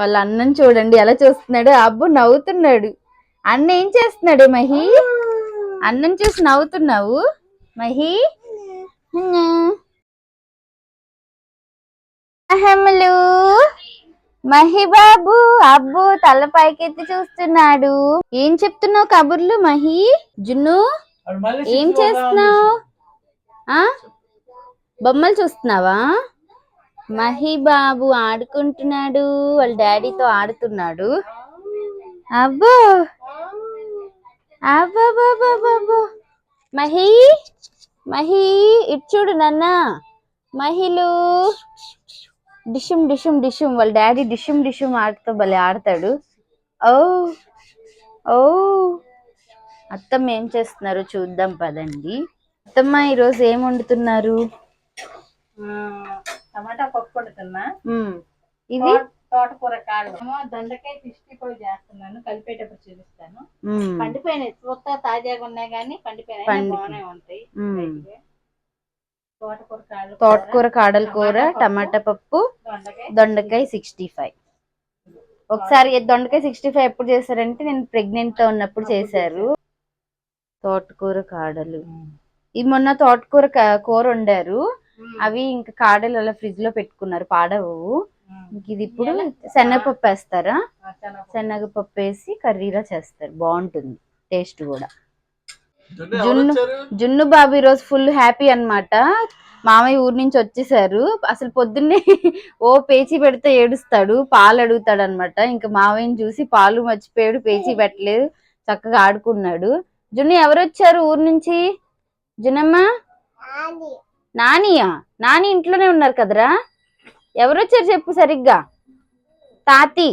వాళ్ళ అన్నం చూడండి ఎలా చూస్తున్నాడు? అబ్బు నవ్వుతున్నాడు. అన్న ఏం చేస్తున్నాడు మహి? అన్నం చూసి నవ్వుతున్నావు? మహి? అహమలు మహి బాబు అబ్బు తల పైకెత్తి చూస్తున్నాడు. ఏం చెప్తున్నావు కబుర్లు మహి? జున్ను ఏం చేస్తున్నావు? ఆ? బొమ్మలు చూస్తున్నావా? మహి బాబు ఆడుకుంటున్నాడు వాళ్ళ డాడీతో ఆడుతున్నాడు. అబ్బో! అబ్బో మహి మహి ఇటు చూడు నాన్న. మహిళ. డిషుమ్ డిషుమ్ డిషుమ్. వాళ్ళ డాడీ డిషుమ్ డిషుమ్ ఆడుతూ భలే ఆడతాడు. ఓ ఓ. అత్తమ్మ ఏం చేస్తున్నారు చూద్దాం పదండి. అత్తమ్మ ఈరోజు ఏం వండుతున్నారు? టమాటా పప్పు వండుతున్నా. ఇది? తోట- తోటకూర కాళ్ళు. దొండకాయ పిష్టి కూడా చేస్తున్నాను కలిపేటప్పుడు చూపిస్తాను. పండిపోయినాయి చూస్తా తాజాగా ఉన్నాయి కానీ పండిపోయినాయి పండి- బాగానే ఉంటాయి. తోటకూర కాడల కూర టమాటా పప్పు దొండకాయ సిక్స్టీ ఫైవ్. ఒకసారి దొండకాయ సిక్స్టీ ఫైవ్ ఎప్పుడు చేశారంటే నేను ప్రెగ్నెంట్తో ఉన్నప్పుడు చేశారు. తోటకూర కాడలు. ఇది మొన్న తోటకూర కూర వండారు. అవి ఇంకా కాడలు అలా ఫ్రిడ్జ్లో పెట్టుకున్నారు పాడవు. ఇంక ఇది ఇప్పుడు శనగపప్పు వేస్తారా? శనగపప్పు. వేసి కర్రీలా చేస్తారు బాగుంటుంది టేస్ట్ కూడా. జున్ను జున్ను బాబు ఈరోజు ఫుల్ హ్యాపీ అన్నమాట. మామయ్య ఊరి నుంచి వచ్చేసారు. అసలు పొద్దున్నే ఓ పేచీ పెడితే ఏడుస్తాడు పాలు అడుగుతాడు అనమాట ఇంకా మామయ్యని చూసి పాలు మర్చిపోయాడు పేచీ పెట్టలేదు చక్కగా ఆడుకున్నాడు. జున్ను ఎవరు వచ్చారు ఊరు నుంచి? జున్నమ్మ నానియా? నాని ఇంట్లోనే ఉన్నారు కదరా? ఎవరు వచ్చారు చెప్పు సరిగ్గా. తాతి.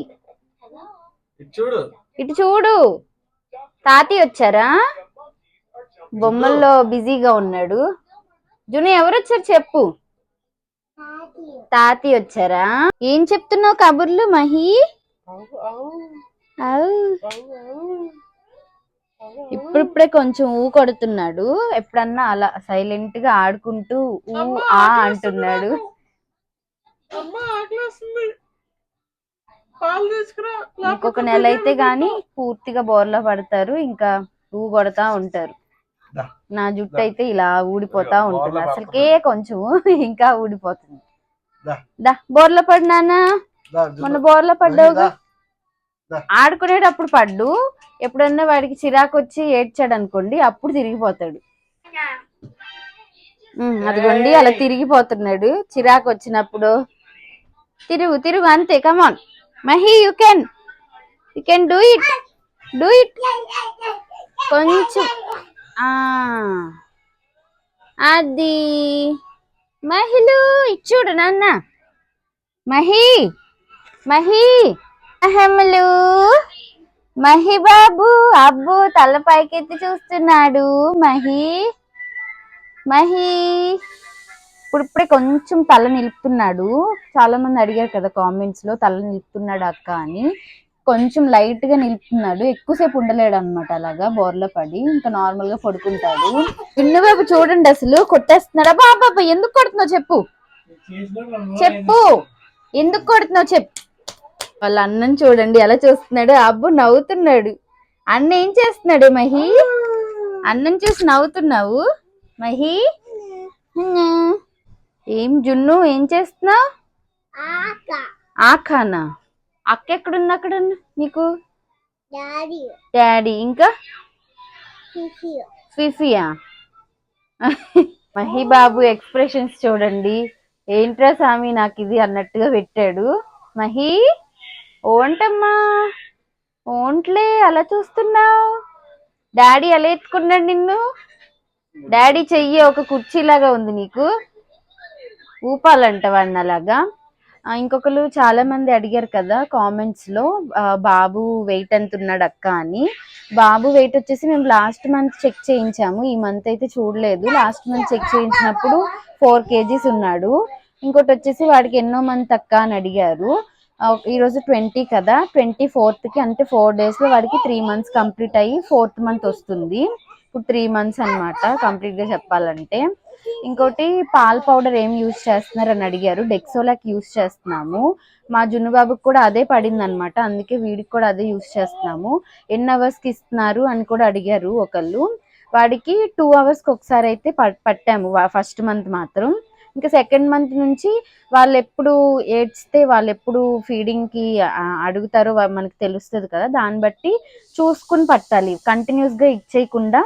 చూడు. ఇటు చూడు. తాతి వచ్చారా? బొమ్మల్లో బిజీగా ఉన్నాడు. జును ఎవరు వచ్చారు చెప్పు. తాతి వచ్చారా? ఏం చెప్తున్నావు కబుర్లు మహి? ఔ. ఇప్పుడిప్పుడే కొంచెం ఊ కొడుతున్నాడు. ఎప్పుడన్నా అలా సైలెంట్గా ఆడుకుంటూ ఊ ఆ అంటున్నాడు. ఇంకొక నెల అయితే గాని పూర్తిగా బోర్లా పడతారు. ఇంకా ఊ కొడతా ఉంటారు. నా జుట్టు అయితే ఇలా ఊడిపోతా ఉంటుంది. అసలుకే కొంచెం ఇంకా ఊడిపోతుంది. దా. దా బోర్ల పడినానా. మొన్న బోర్ల పడ్డావుగా. ఆడుకునేటప్పుడు పడ్డు. ఎప్పుడన్నా వాడికి చిరాకు వచ్చి ఏడ్చాడు అనుకోండి అప్పుడు తిరిగిపోతాడు అదిగోండి అలా తిరిగిపోతున్నాడు. చిరాకు వచ్చినప్పుడు తిరుగు తిరుగు అంతే come on Mahi you can you can do it do it కొంచెం. ఆ. అది. మహిళ ఇచ్చుడు నాన్న. మహి మహి. అహములు. మహి బాబు అబ్బు తల పైకెత్తి చూస్తున్నాడు. మహి మహి. ఇప్పుడిప్పుడే కొంచెం తల నిలుపుతున్నాడు. చాలా మంది అడిగారు కదా కామెంట్స్లో తల నిలుపుతున్నాడు అక్క అని. కొంచెం లైట్గా నిలుపుతున్నాడు. ఎక్కువసేపు ఉండలేడు అనమాట అలాగా బోర్లో పడి. ఇంకా నార్మల్గా పడుకుంటాడు. చిన్న బాబు చూడండి అసలు కొట్టేస్తున్నాడా? బాబా ఎందుకు కొడుతున్నావు చెప్పు? చెప్పు. ఎందుకు కొడుతున్నావు చెప్పు? వాళ్ళ అన్నం చూడండి ఎలా చూస్తున్నాడు అబ్బు నవ్వుతున్నాడు. అన్న ఏం చేస్తున్నాడు మహి? అన్నం చూసి నవ్వుతున్నావు? మహి. ఏం జున్ను ఏం చేస్తున్నావు? ఆఖానా అక్క ఎక్కడుంది అక్కడ నీకు? డాడీ. ఇంకా? ఫిఫియా? మహి బాబు ఎక్స్ప్రెషన్స్ చూడండి. ఏంట్రా స్వామి నాకు ఇది అన్నట్టుగా పెట్టాడు. మహి? ఓంటమ్మా ఓంట్లే అలా చూస్తున్నావు? డాడీ అలా ఎత్తుకున్నాడు నిన్ను? డాడీ చెయ్యి ఒక కుర్చీలాగా ఉంది నీకు? ఊపాలంట వాడిని అలాగా? ఇంకొకరు చాలా మంది అడిగారు కదా కామెంట్స్లో బాబు వెయిట్ ఎంత ఉన్నాడు అక్క అని. బాబు వెయిట్ వచ్చేసి మేము లాస్ట్ మంత్ చెక్ చేయించాము ఈ మంత్ అయితే చూడలేదు. లాస్ట్ మంత్ చెక్ చేయించినప్పుడు ఫోర్ కేజీస్ ఉన్నాడు. ఇంకోటి వచ్చేసి వాడికి ఎన్నో మంత్ అక్క అని అడిగారు. ఈరోజు ట్వంటీ కదా? ట్వంటీ ఫోర్త్కి అంటే ఫోర్ డేస్లో వాడికి త్రీ మంత్స్ కంప్లీట్ అయ్యి ఫోర్త్ మంత్ వస్తుంది. ఇప్పుడు త్రీ మంత్స్ అనమాట కంప్లీట్గా చెప్పాలంటే. ఇంకోటి పాల్ పౌడర్ ఏం యూస్ చేస్తున్నారు అని అడిగారు. డెక్సోలాక్ యూస్ చేస్తున్నాము. మా జున్ను బాబుకి కూడా అదే పడింది అనమాట అందుకే వీడికి కూడా అదే యూస్ చేస్తున్నాము. ఎన్ని అవర్స్కి ఇస్తున్నారు అని కూడా అడిగారు ఒకళ్ళు. వాడికి టూ అవర్స్కి ఒకసారి అయితే పట్టాము. ఫస్ట్ మంత్ మాత్రం. ఇంకా సెకండ్ మంత్ నుంచి వాళ్ళు ఎప్పుడు ఏడ్స్తే వాళ్ళు ఎప్పుడు ఫీడింగ్కి అడుగుతారో మనకు మనకి తెలుస్తుంది కదా. దాన్ని బట్టి చూసుకుని పట్టాలి. కంటిన్యూస్గా ఇచ్చేయకుండా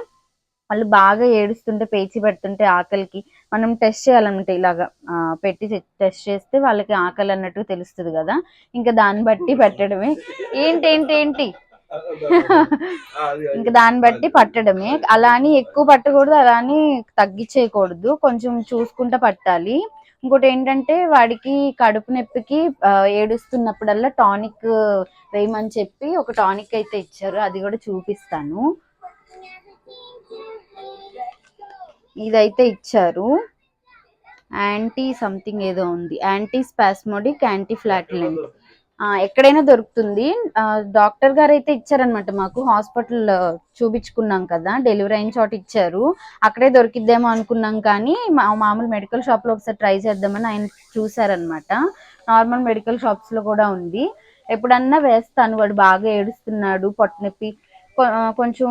వాళ్ళు బాగా ఏడుస్తుంటే పేచి పెడుతుంటే ఆకలికి మనం టెస్ట్ చేయాలన్నమాట ఇలాగా. పెట్టి టెస్ట్ చేస్తే వాళ్ళకి ఆకలి అన్నట్టు తెలుస్తుంది కదా. ఇంకా దాన్ని బట్టి పెట్టడమే. ఏంటి ఏంటి ఏంటి? ఇంకా దాన్ని బట్టి పట్టడమే. అలా అని ఎక్కువ పట్టకూడదు అలా అని తగ్గించేయకూడదు. కొంచెం చూసుకుంటా పట్టాలి. ఇంకోటి ఏంటంటే వాడికి కడుపు నొప్పికి ఏడుస్తున్నప్పుడల్లా టానిక్ వేయమని చెప్పి ఒక టానిక్ అయితే ఇచ్చారు. అది కూడా చూపిస్తాను. ఇదైతే ఇచ్చారు. యాంటీ సంథింగ్ ఏదో ఉంది. యాంటీ స్పాస్మోడిక్ యాంటీ ఫ్లాటిలెంట్ ఎక్కడైనా దొరుకుతుంది. డాక్టర్ గారు అయితే ఇచ్చారనమాట మాకు. హాస్పిటల్ చూపించుకున్నాం కదా. డెలివరీ అయిన చోట ఇచ్చారు. అక్కడే దొరికిద్దేమో అనుకున్నాం కానీ మా మామూలు మెడికల్ షాప్లో ఒకసారి ట్రై చేద్దామని ఆయన చూసారనమాట నార్మల్ మెడికల్ షాప్స్లో కూడా ఉంది. ఎప్పుడన్నా వేస్తాను. వాడు బాగా ఏడుస్తున్నాడు పొట్టనొప్పి కొంచెం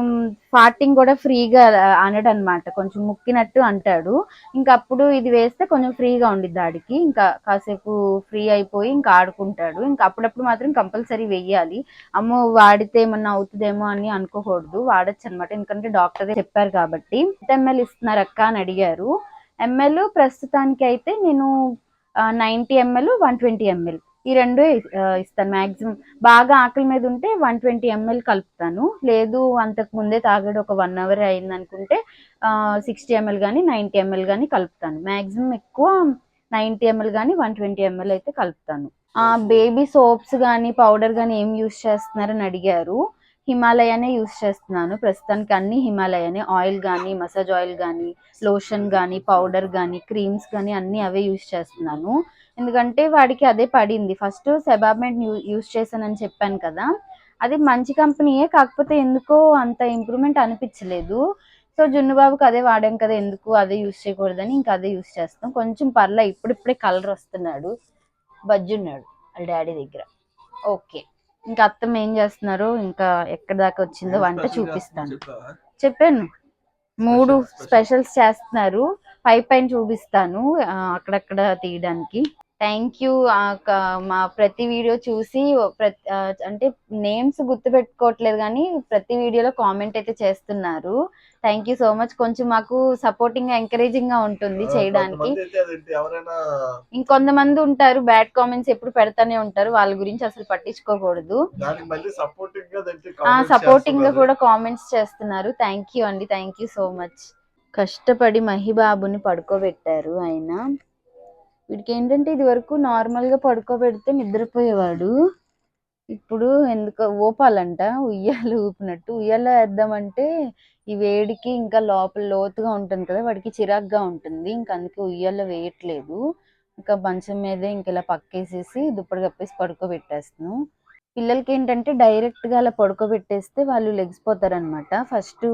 ఫార్టింగ్ కూడా ఫ్రీగా అనడు అనమాట కొంచెం ముక్కినట్టు అంటాడు. ఇంకా అప్పుడు ఇది వేస్తే కొంచెం ఫ్రీగా ఉండిద్ది ఆడికి. ఇంకా కాసేపు ఫ్రీ అయిపోయి ఇంకా ఆడుకుంటాడు. ఇంకా అప్పుడప్పుడు మాత్రం కంపల్సరీ వెయ్యాలి. అమ్మో వాడితే ఏమన్నా అవుతుందేమో అని అనుకోకూడదు. వాడచ్చు అనమాట ఎందుకంటే డాక్టర్ చెప్పారు కాబట్టి. ఎంఎల్ ఇస్తున్నారు అక్క అని అడిగారు. ఎంఎల్ ప్రస్తుతానికి అయితే నేను ninety ML one twenty ML. ఈ రెండు ఇస్తాను మాక్సిమం బాగా ఆకలి మీద ఉంటే వన్ ట్వంటీ ఎంఎల్ కలుపుతాను. లేదు అంతకు ముందే తాగడం ఒక వన్ అవర్ అయింది అనుకుంటే సిక్స్టీ ఎంఎల్ కానీ నైంటీ ఎంఎల్ కానీ కలుపుతాను. మాక్సిమం ఎక్కువ నైంటీ ఎంఎల్ కానీ వన్ ట్వంటీ ఎంఎల్ అయితే కలుపుతాను. బేబీ సోప్స్ కానీ పౌడర్ కానీ ఏం యూస్ చేస్తున్నారని అడిగారు. హిమాలయనే యూస్ చేస్తున్నాను. ప్రస్తుతానికి అన్ని హిమాలయనే ఆయిల్ కానీ మసాజ్ ఆయిల్ కానీ లోషన్ కానీ పౌడర్ కానీ క్రీమ్స్ కానీ అన్ని అవే యూస్ చేస్తున్నాను. ఎందుకంటే వాడికి అదే పడింది. ఫస్ట్ సెబాబ్మెంట్ యూస్ చేశానని చెప్పాను కదా. అది మంచి కంపెనీయే కాకపోతే ఎందుకో అంత ఇంప్రూవ్మెంట్ అనిపించలేదు. సో జున్ను బాబుకి అదే వాడాం కదా ఎందుకు అదే యూస్ చేయకూడదని ఇంకా అదే యూస్ చేస్తాం. కొంచెం పర్లే ఇప్పుడిప్పుడే కలర్ వస్తున్నాడు. బజ్జున్నాడు వాళ్ళ డాడీ దగ్గర. ఓకే. ఇంకా అత్తమ్మ ఏం చేస్తున్నారు? ఇంకా ఎక్కడి దాకా వచ్చిందో వంట చూపిస్తాను. చెప్పాను. మూడు స్పెషల్స్ చేస్తున్నారు. పై పైన చూపిస్తాను అక్కడక్కడ తీయడానికి. థ్యాంక్ యూ మా ప్రతి వీడియో చూసి ప్రతి అంటే నేమ్స్ గుర్తు పెట్టుకోవట్లేదు కానీ ప్రతి వీడియోలో కామెంట్ అయితే చేస్తున్నారు. థ్యాంక్ యూ సో మచ్ కొంచెం మాకు సపోర్టింగ్ ఎంకరేజింగ్గా ఉంటుంది చేయడానికి. ఇంకొంతమంది ఉంటారు బ్యాడ్ కామెంట్స్ ఎప్పుడు పెడతానే ఉంటారు. వాళ్ళ గురించి అసలు పట్టించుకోకూడదు. సపోర్టింగ్గా. కూడా కామెంట్స్ చేస్తున్నారు. థ్యాంక్ యూ అండి. థ్యాంక్ యూ సో మచ్ కష్టపడి మహిబాబుని పడుకోబెట్టారు ఆయన. వీడికి ఏంటంటే ఇది వరకు నార్మల్గా పడుకోబెడితే నిద్రపోయేవాడు. ఇప్పుడు ఎందుకో ఊపాలంట ఉయ్యాలు ఊపినట్టు. ఉయ్యాల వేద్దామంటే ఈ వేడికి ఇంకా లోపల లోతుగా ఉంటుంది కదా వాడికి చిరాగ్గా ఉంటుంది. ఇంకా అందుకే ఉయ్యాల వేయట్లేదు. ఇంకా మంచం మీదే ఇంక ఇలా పక్కేసేసి దుప్పటి కప్పేసి పడుకోబెట్టేస్తాను. పిల్లలకి ఏంటంటే డైరెక్ట్గా అలా పడుకోబెట్టేస్తే వాళ్ళు లెగిసిపోతారు ఫస్ట్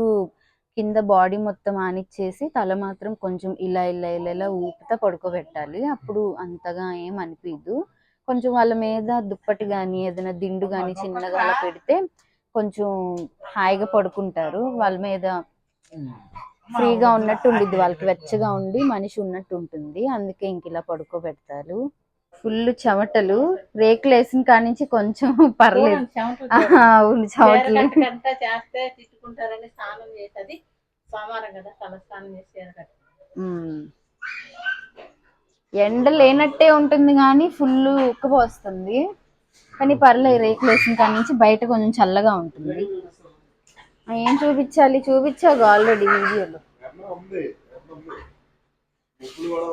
కింద బాడీ మొత్తం ఆనిచ్చేసి తల మాత్రం కొంచెం ఇలా ఇలా ఇలా ఇలా ఊపుతా పడుకోబెట్టాలి. అప్పుడు అంతగా ఏం అనిపించదు కొంచెం వాళ్ళ మీద దుప్పటి కానీ ఏదైనా దిండు కానీ చిన్నగా అలా పెడితే కొంచెం హాయిగా పడుకుంటారు. వాళ్ళ మీద ఫ్రీగా ఉన్నట్టు ఉండిద్ది. వాళ్ళకి వెచ్చగా ఉండి మనిషి ఉన్నట్టు ఉంటుంది. అందుకే ఇంక ఇలా పడుకోబెడతారు. ఫుల్ చెమటలు రేకులు వేసిన కాడి నుంచి కొంచెం పర్లేదు. అవును చెమటలు. చీరకట్టుకంతా చేస్తే తిట్టుకుంటారని స్నానం చేసేది సోమవారం కదా తల స్నానం చేసి చీరకట్టు ఉమ్. ఎండ లేనట్టే ఉంటుంది కానీ ఫుల్ ఉక్కపోస్తుంది. కానీ పర్లేదు రేకులు వేసిన కాడి నుంచి బయట కొంచెం చల్లగా ఉంటుంది. ఏం చూపించాలి? చూపించావు ఆల్రెడీ వీడియోలో. కూడా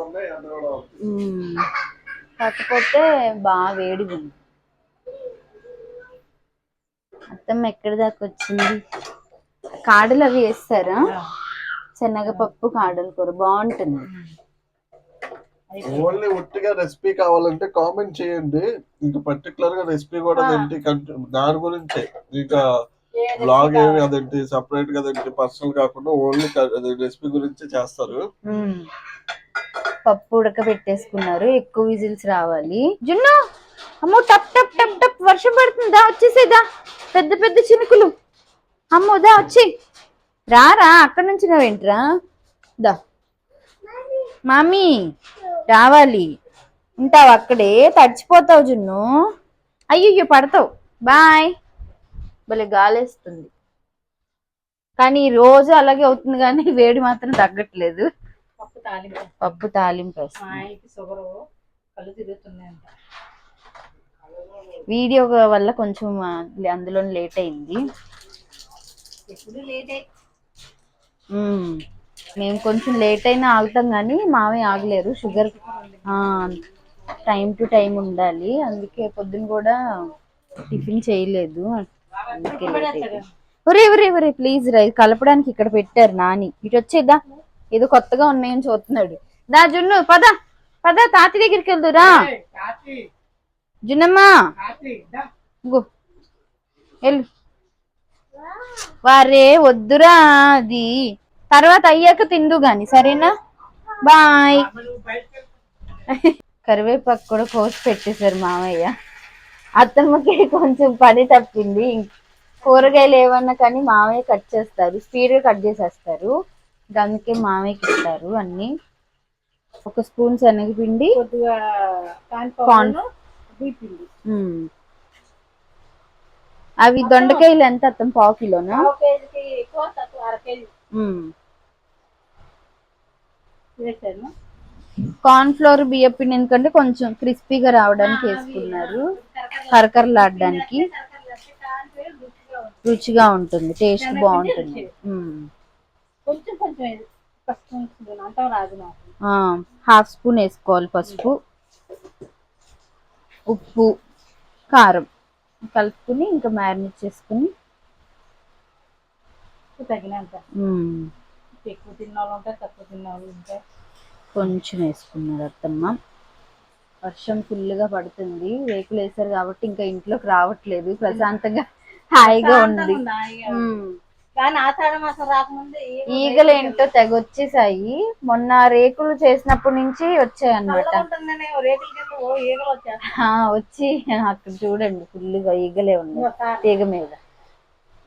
కాకపోతే బాగా వేడిగా ఉంది. అత్తమ్మ ఎక్కడి దాకా వచ్చింది? కాడలు అవి వేస్తారా? శనగపప్పు కాడల కూర బాగుంటుంది. ఓన్లీ ఒట్టిగా రెసిపీ కావాలంటే కామెంట్ చేయండి. ఇంకా పర్టికులర్గా రెసిపీ కూడా అదేంటి? దాని గురించే. ఇంకా బ్లాగ్ ఏమి అదేంటి? సపరేట్గా అదేంటి? పర్సనల్ కాకుండా ఓన్లీ రెసిపీ గురించి చేస్తారు. పప్పు ఉడకబెట్టేసుకున్నారు. ఎక్కువ విజిల్స్ రావాలి. జున్ను! అమ్మో టప్ టప్ టప్ టప్. వర్షం పడుతుందా. వచ్చేసేదా పెద్ద పెద్ద చినుకులు. అమ్మో దా వచ్చి రారా అక్కడ నుంచి నువ్వేంట్రా దా. మామీ రావాలి. ఉంటావు అక్కడే. తడిచిపోతావు జున్ను. అయ్యయ్యో పడతావు. బాయ్. భలే గాలేస్తుంది. కానీ ఈ రోజు అలాగే అవుతుంది కానీ వేడి మాత్రం తగ్గట్లేదు. పప్పు తాలింపు. పప్పు తాలింపు. ఆయనకి షుగర్ కళ్ళు తిరుగుతున్నాయంట. వీడియో వల్ల కొంచెం అందులో లేట్ అయింది. ఎప్పుడు లేటే మ్మ్. కొంచెం లేట్ అయినా ఆగుతాం కానీ మావే ఆగలేరు. షుగర్ టైం టు టైం ఉండాలి. అందుకే పొద్దున కూడా టిఫిన్ చేయలేదు. అందుకే. ఒరే ఒరే ఒరే ప్లీజ్ రా కలపడానికి ఇక్కడ పెట్టారు నాని. ఇటు వచ్చేదా ఏదో కొత్తగా ఉన్నాయని చూస్తున్నాడు. దా జున్ను పద పద తాతి దగ్గరికి వెళ్దురా జున్నమ్మా. వెళ్ళు. వారే వద్దురా అది. తర్వాత అయ్యాక తిందు గాని సరేనా? బాయ్. కరివేపాకు కూడా కోసి పెట్టేశారు మామయ్య అత్తమ్మకి కొంచెం పని తప్పింది. కూరగాయలు ఏమన్నా కానీ మామయ్య కట్ చేస్తారు. స్పీడ్గా కట్ చేసేస్తారు. అందుకే మామయ్యకి ఇస్తారు అన్ని. ఒక స్పూన్ శనగపిండి కొద్దిగా. అవి దొండకాయలు ఎంత అత్తం? పావు కిలోనా? కార్న్ ఫ్లోర్ బియ్య పిండి ఎందుకంటే కొంచెం క్రిస్పీగా రావడానికి వేసుకున్నారు. కరకరలాడడానికి రుచిగా ఉంటుంది. టేస్ట్ బాగుంటుంది. కొంచెం కొంచెం ఫస్ట్ అంటాం రాదు నాకు. ఆ, హాఫ్ స్పూన్ వేసుకోవాలి పసుపు ఉప్పు కారం. కలుపుకుని ఇంకా మ్యారినేట్ చేసుకుని తగినంత. ఎక్కువ తిన్న వాళ్ళు ఉంటారు తక్కువ తిన్న వాళ్ళు ఉంటారు. కొంచెం వేసుకున్నారు అత్తమ్మ. వర్షం ఫుల్గా పడుతుంది. రేకులు వేసారు కాబట్టి ఇంకా ఇంట్లోకి రావట్లేదు. ప్రశాంతంగా హాయిగా ఉంది. కానీ ఆషాఢ మాసం రాకముందే ఈగలు ఏంటో తెగ వచ్చేసాయి మొన్న రేకులు చేసినప్పటి నుంచి వచ్చాయి. ఆ, వచ్చి అక్కడ చూడండి ఫుల్గా ఈగలే ఉన్నాయి కారం. తీగ మీద.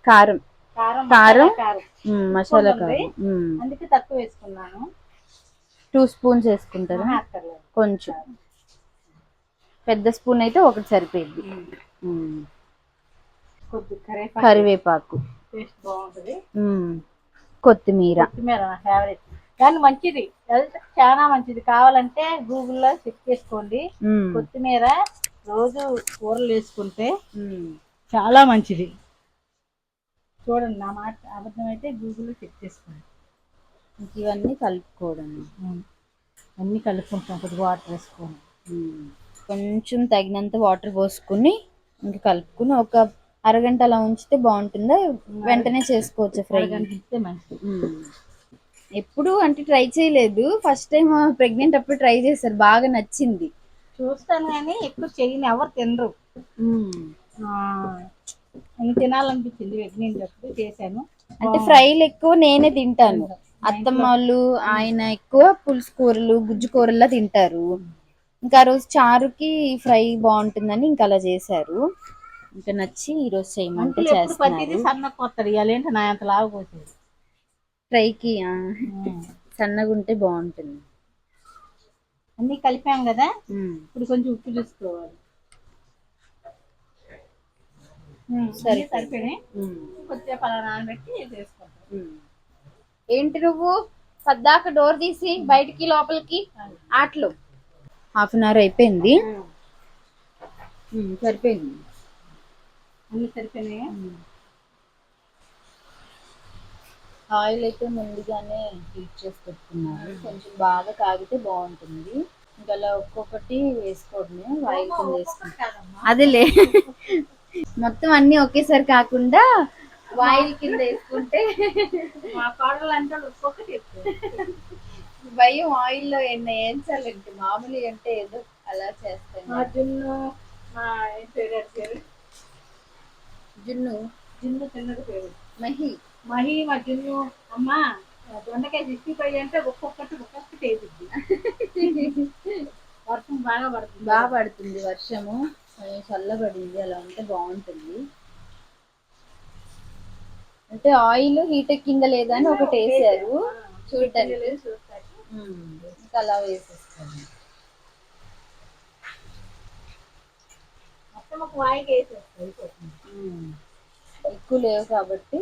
కారం. కారం కారం? మసాలా కారం. ఉంది. అందుకే తక్కువ వేసుకున్నాను. టూ స్పూన్స్ వేసుకుంటారా? కొంచెం. పెద్ద స్పూన్ అయితే ఒకటి సరిపోయింది కరివేపాకు. టేస్ట్ బాగుంటది. కొత్తిమీర. కొత్తిమీర నా ఫేవరెట్ కానీ మంచిది. హెల్త్ చాలా మంచిది. కావాలంటే గూగుల్లో చెక్ చేసుకోండి. కొత్తిమీర రోజు కూరలు వేసుకుంటే. చాలా మంచిది. చూడండి నా మాట అబద్ధం అయితే గూగుల్లో చెక్ చేసుకోండి. ఇంక ఇవన్నీ కలుపుకోవడం. అన్నీ కలుపుకుంటాం కొద్దిగా వాటర్ వేసుకొని. ఉమ్. కొంచెం తగినంత వాటర్ పోసుకుని ఇంకా కలుపుకుని ఒక అరగంట అలా ఉంచితే బాగుంటుందా? వెంటనే చేసుకోవచ్చు ఫ్రై? ఎప్పుడు అంటే ట్రై చేయలేదు. ఫస్ట్ టైం ప్రెగ్నెంట్ అప్పుడు ట్రై చేశారు. బాగా నచ్చింది. చూస్తాను కానీ ఎక్కువ చెయ్యని ఎవరు తినరు. తినాలనిపించింది ప్రెగ్నెంట్ అప్పుడు చేశాను. అంటే ఫ్రైలు ఎక్కువ నేనే తింటాను. అత్తమ్మ వాళ్ళు ఆయన ఎక్కువ పులుసు కూరలు గుజ్జు కూరల్లా తింటారు. ఇంకా ఆ రోజు చారుకి ఫ్రై బాగుంటుందని ఇంకా అలా చేశారు. ఇంకా నచ్చి ఈ రోజు చేయమంటే చేస్తున్నారు. సన్న కొత్తది ఇవాళ నా అంత లావు పోతుంది. ఫ్రైకి సన్నగా ఉంటే బాగుంటుంది. అన్ని కలిపాం కదా. ఇప్పుడు కొంచెం ఉప్పు చూసుకోవాలి. సరే. సరే. సరిపోయినాయి. ఉమ్. కొద్దిగా పలా నానబెట్టి వేసుకుంటాం ఉమ్. ఏంటి నువ్వు? పద్దాక డోర్ తీసి బయటికి లోపలికి ఆటలు. హాఫ్ అన్ అవర్ అయిపోయింది. సరిపోయింది. అన్ని సరిపోయినాయి? ఆయిల్ అయితే ముందుగానే హీట్ చేసి పెట్టుకున్నారు కొంచెం బాగా కాగితే బాగుంటుంది. ఇంకా అలా ఒక్కొక్కటి వేసుకోవడమే ఆయిల్ కింద వేసుకుంటాం అదేలే మొత్తం అన్ని ఒకేసారి కాకుండా వాయిల్ కింద వేసుకుంటే మా కోడలు అంటే ఒక్కొక్కటి భయం ఆయిల్లో ఎన్న ఏంచాలంటే మామూలు అంటే ఏదో అలా చేస్తాను జున్ను. జున్ను చిన్నది పేరు. మహి. మహి మా జున్ను అమ్మా దొండకాయ సిక్స్టీ ఫైవ్ అంటే ఒక్కొక్కటి ఒక్కొక్కటి వేసిద్ది వర్షం బాగా పడుతుంది. బాగా పడుతుంది వర్షము. చల్లబడింది అలా ఉంటే బాగుంటుంది. అంటే ఆయిల్ హీట్ ఎక్కిందా లేదా అని ఒకటి వేసారు చూడటానికి ఇంకా అలా వేసేస్తాను వాయికి వేసేస్తాయి ఎక్కువ లేవు కాబట్టి.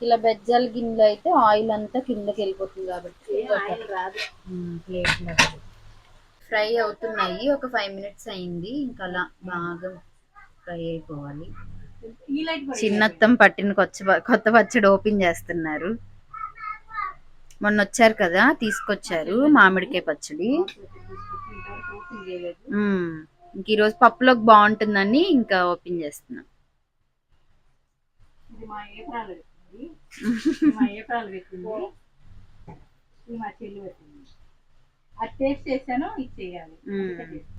ఇలా బెజ్జాల గిన్నెలో అయితే ఆయిల్ అంతా కిందకి వెళ్ళిపోతుంది కాబట్టి. ఆయన రాదు. ప్లేట్లో ఫ్రై అవుతున్నాయి ఒక ఫైవ్ మినిట్స్ అయింది. ఇంకా అలా బాగా ఫ్రై అయిపోవాలి. చిన్నత్తం పట్టిన కొత్త కొత్త పచ్చడి ఓపెన్ చేస్తున్నారు. మొన్న వచ్చారు కదా తీసుకొచ్చారు మామిడికాయ పచ్చడి ఇంతవరకు ఓపెన్ చేయలేదు ఉమ్, ఇంక ఈరోజు పప్పులోకి బాగుంటుందని ఇంకా ఓపెన్ చేస్తున్నా. మా చెల్లి పెట్టింది.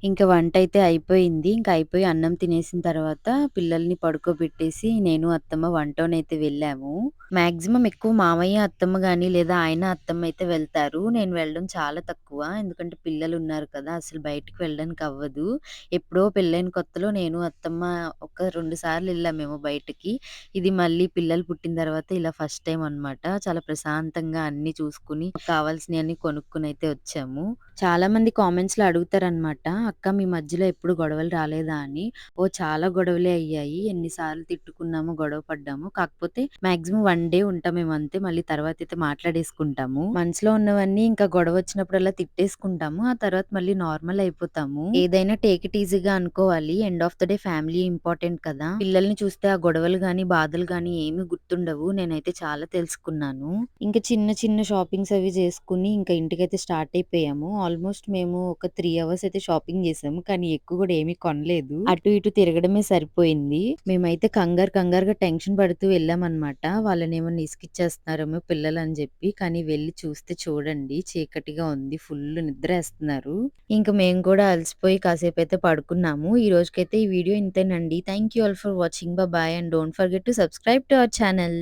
ఇంకా వంట అయితే అయిపోయింది. ఇంకా అయిపోయి అన్నం తినేసిన తర్వాత పిల్లల్ని పడుకోబెట్టేసి నేను అత్తమ్మ వంటోనైతే వెళ్ళాము. మాక్సిమం ఎక్కువ మామయ్య అత్తమ్మ గాని లేదా ఆయన అత్తమ్మ అయితే వెళ్తారు. నేను వెళ్ళడం చాలా తక్కువ. ఎందుకంటే పిల్లలు ఉన్నారు కదా అసలు బయటికి వెళ్ళడానికి అవ్వదు. ఎప్పుడో పెళ్ళైన కొత్తలో నేను అత్తమ్మ ఒక రెండు సార్లు వెళ్ళామేమో బయటికి. ఇది మళ్ళీ పిల్లలు పుట్టిన తర్వాత ఇలా ఫస్ట్ టైం అన్నమాట. చాలా ప్రశాంతంగా అన్ని చూసుకుని కావాల్సినవి అన్ని కొనుక్కుని అయితే వచ్చాము. చాలా మంది కామెంట్స్లో అడుగుతారనమాట అక్క మీ మధ్యలో ఎప్పుడు గొడవలు రాలేదా? అని. ఓ చాలా గొడవలే అయ్యాయి. ఎన్నిసార్లు తిట్టుకున్నాము గొడవ పడ్డాము. కాకపోతే మాక్సిమం వన్ డే ఉంటాం మేము అంతే. మళ్ళీ తర్వాత అయితే మాట్లాడేసుకుంటాము. మనసులో ఉన్నవన్నీ ఇంకా గొడవ వచ్చినప్పుడల్లా తిట్టేసుకుంటాము. ఆ తర్వాత మళ్ళీ నార్మల్ అయిపోతాము. ఏదైనా టేక్ ఇట్ ఈజీగా అనుకోవాలి. End of the day family important కదా. పిల్లల్ని చూస్తే ఆ గొడవలు గాని బాధలు గాని ఏమి గుర్తుండవు. నేనైతే చాలా తెలుసుకున్నాను. ఇంకా చిన్న చిన్న షాపింగ్స్ అవి చేసుకుని ఇంకా ఇంటికైతే స్టార్ట్ అయిపోయాము. ఆల్మోస్ట్ మేము ఒక త్రీ అవర్స్ అయితే షాపింగ్ చేసాము. కానీ ఎక్కువ కూడా ఏమీ కొనలేదు. అటు ఇటు తిరగడమే సరిపోయింది. మేమైతే కంగారు కంగారుగా టెన్షన్ పడుతూ వెళ్ళామన్నమాట. వాళ్ళని ఏమన్నా ఇసుకిచ్చేస్తున్నారేమో పిల్లలు అని చెప్పి. కానీ వెళ్ళి చూస్తే చూడండి చీకటిగా ఉంది ఫుల్ నిద్ర వేస్తున్నారు ఇంకా మేము కూడా అలసిపోయి కాసేపు అయితే పడుకున్నాము. ఈ రోజుకైతే ఈ వీడియో ఇంతేనండి. Thank you all for watching. Bye and don't forget to subscribe to our channel.